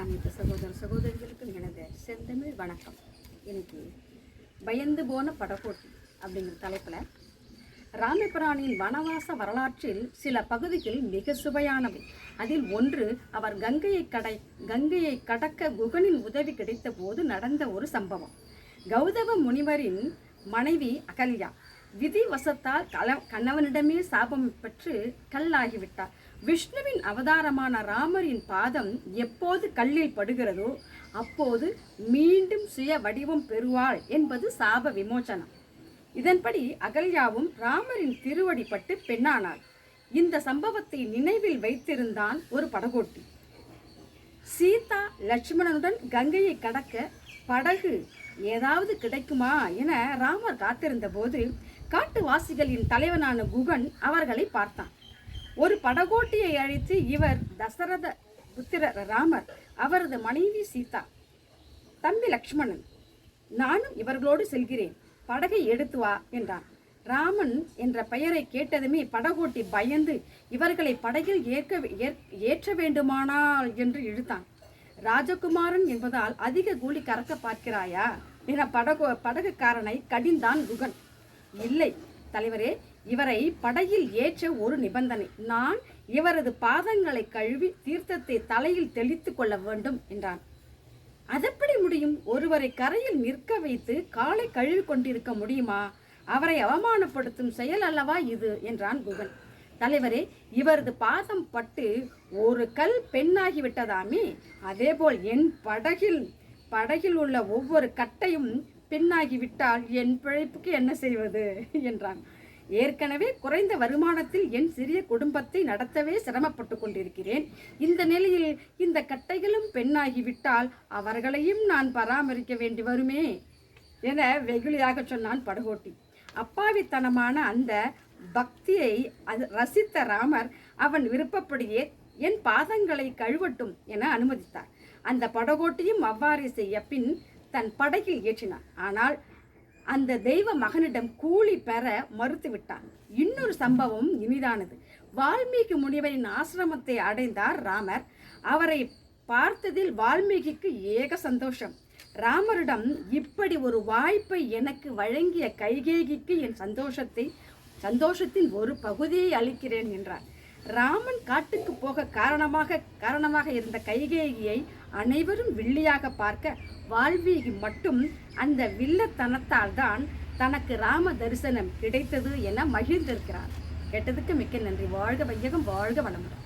அனைத்து சகோதர சகோதரிகளுக்கும் எனது செந்தமிழ் வணக்கம். இன்னைக்கு பயந்து போன படகோட்டி அப்படிங்கிற தலைப்பில் ராமபிரானின் வனவாச வரலாற்றில் சில பகுதிகள் மிக சுவையானவை. அதில் ஒன்று அவர் கங்கையை கடை கங்கையை கடக்க குகனின் உதவி கிடைத்த போது நடந்த ஒரு சம்பவம். கௌதம முனிவரின் மனைவி அகல்யா விதிவசத்தால் கல கணவனிடமே சாபம் பெற்று கல்லாகிவிட்டார். விஷ்ணுவின் அவதாரமான ராமரின் பாதம் எப்போது கல்லில் படுகிறதோ அப்போது மீண்டும் சுய வடிவம் பெறுவாள் என்பது சாப விமோச்சனம் இதன்படி அகல்யாவும் ராமரின் திருவடி பட்டு பெண்ணானாள். இந்த சம்பவத்தை நினைவில் வைத்திருந்தான் ஒரு படகோட்டி. சீதா லட்சுமணனுடன் கங்கையை கடக்க படகு ஏதாவது கிடைக்குமா என ராமர் காத்திருந்த போது காட்டுவாசிகளின் தலைவனான குகன் அவர்களை பார்த்தான். ஒரு படகோட்டியை அழைத்து இவர் தசரத புத்திரர் ராமர் அவரது மனைவி சீதா தம்பி லக்ஷ்மணன். நானும் இவர்களோடு செல்கிறேன். படகை எடுத்து வா என்றான். ராமன் என்ற பெயரை கேட்டதுமே படகோட்டி பயந்து இவர்களை படகில் ஏற்க ஏற்- ஏற்ற வேண்டுமானால் என்று இழுத்தான். ராஜகுமாரன் என்பதால் அதிக கூலி கறக்க பார்க்கிறாயா? என படகு படகுக்காரனை கடிந்தான் குகன். இல்லை தலைவரே இவரை படகில் ஏற்ற ஒரு நிபந்தனை. நான் இவரது பாதங்களை கழுவி தீர்த்தத்தை தலையில் தெளித்து கொள்ள வேண்டும் என்றான். அதெப்படி முடியும்? ஒருவரை கரையில் நிற்க வைத்து காலை கழுவி கொண்டிருக்க முடியுமா? அவரை அவமானப்படுத்தும் செயல் அல்லவா இது? என்றான் குகன். தலைவரே இவரது பாதம் பட்டு ஒரு கல் பெண்ணாகிவிட்டதாமே. அதேபோல் என் படகில் படகில் உள்ள ஒவ்வொரு கட்டையும் பெண்ணாகி விட்டால் என் பிழைப்புக்கு என்ன செய்வது? என்றான். ஏற்கனவே குறைந்த வருமானத்தில் என் சிறிய குடும்பத்தை நடத்தவே சிரமப்பட்டு கொண்டிருக்கிறேன். இந்த நிலையில் இந்த கட்டைகளும் பெண்ணாகிவிட்டால் அவர்களையும் நான் பராமரிக்க வேண்டி வருமே? என வெகுளியாக சொன்னான் படகோட்டி. அப்பாவித்தனமான அந்த பக்தியை அது ரசித்த ராமர் அவன் விருப்பப்படியே என் பாதங்களை கழுவட்டும் என அனுமதித்தார். அந்த படகோட்டியும் அவ்வாறு செய்ய பின் தன் படகில் ஏற்றினான். ஆனால் அந்த தெய்வ மகனிடம் கூலி பெற மறுத்துவிட்டான் இன்னொரு சம்பவம் இனிதானது. வால்மீகி முனிவரின் ஆசிரமத்தை அடைந்தார் ராமர். அவரை பார்த்ததில் வால்மீகிக்கு ஏக சந்தோஷம். ராமரிடம் இப்படி ஒரு வாய்ப்பை எனக்கு வழங்கிய கைகேகிக்கு என் சந்தோஷத்தை சந்தோஷத்தின் ஒரு பகுதியை அளிக்கிறேன் என்றார். ராமன் காட்டுக்கு போக காரணமாக காரணமாக இருந்த கைகேகியை அனைவரும் வில்லியாக பார்க்க வால்மீகி மட்டும் அந்த வில்லத்தனத்தால் தான் தனக்கு ராம தரிசனம் கிடைத்தது என மகிழ்ந்திருக்கிறார். கேட்டதுக்கு மிக்க நன்றி. வாழ்க வையகம் வாழ்க வளமுடன்.